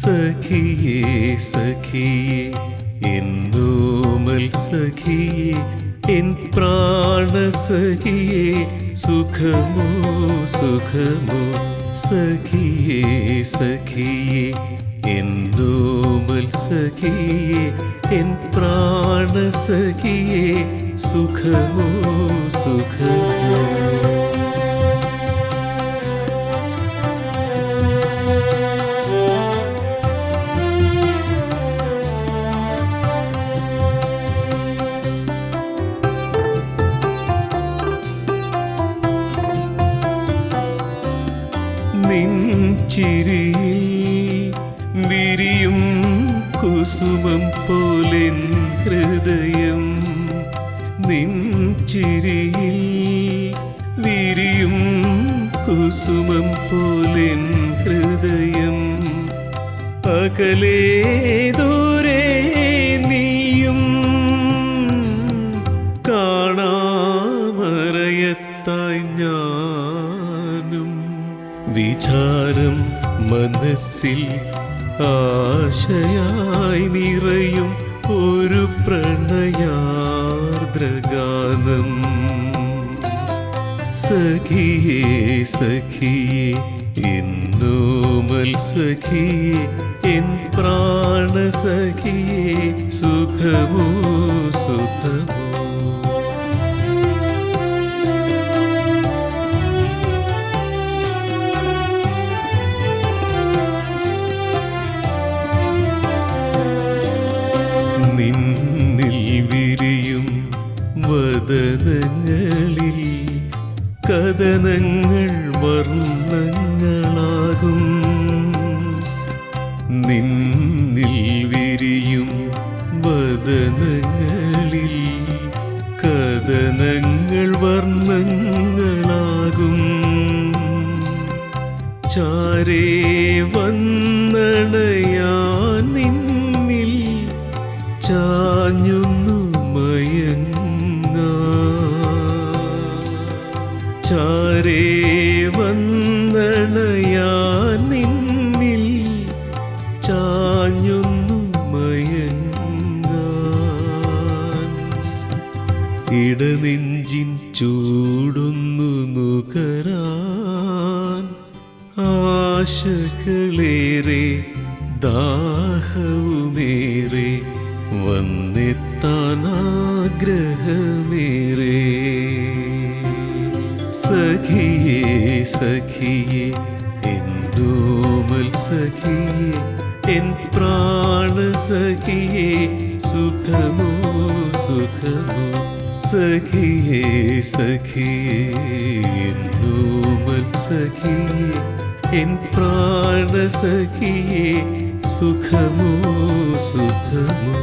സഖിയേ സഖിയേ എന്നോമൽ സഖിയേ N പ്രാണസഖിയേ സുഖമോ സുഖമോ സഖിയേ സഖിയേ എന്നോമൽ സഖിയേ N പ്രാണസഖിയേ സുഖമോ സുഖമോ. നെഞ്ചിരിയിൽ വിരിയും കുസുമം പോലെ ഹൃദയം. നിൻ ചിരിയിൽ വിരിയും കുസുമം പോലെ ഹൃദയം. അകലേ വിചാരം മനസ്സിൽ ആശയായി നിറയും ഒരു പ്രണയാർദ്രഗാനം. സഖിയേ സഖിയേ എന്നോമൽ സഖിയേ എൻ പ്രാണസഖിയേ സുഖമോ സുഖമോ? വദനങ്ങളിൽ കഥനങ്ങൾ വർണങ്ങളാകും. നിന്നിൽ വിരിയും വദനങ്ങളിൽ കഥനങ്ങൾ വർണങ്ങളാകും. ചാരേ വന്നണയാ നിന്നിൽ ചാഞ്ഞുന്നു ചാരേ വന്നണയാ നിന്നിൽ ചാഞ്ഞൊന്നു മയങ്ങാൻ. ഇടനെഞ്ചിൻ ചൂടുന്നു നുകരാൻ. ആശകളേറെ ദാഹവുമേറെ വന്നെത്താൻ ആഗ്രഹമേറെ. സഖിയേ സഖിയേ എന്തോമൽ സഖിയേ എൻ പ്രാണസഖിയേ സുഖമോ സുഖമോ സഖിയേ സഖിയേ എന്തോമൽ സഖിയേ എൻ പ്രാണസഖിയേ സുഖമോ സുഖമോ.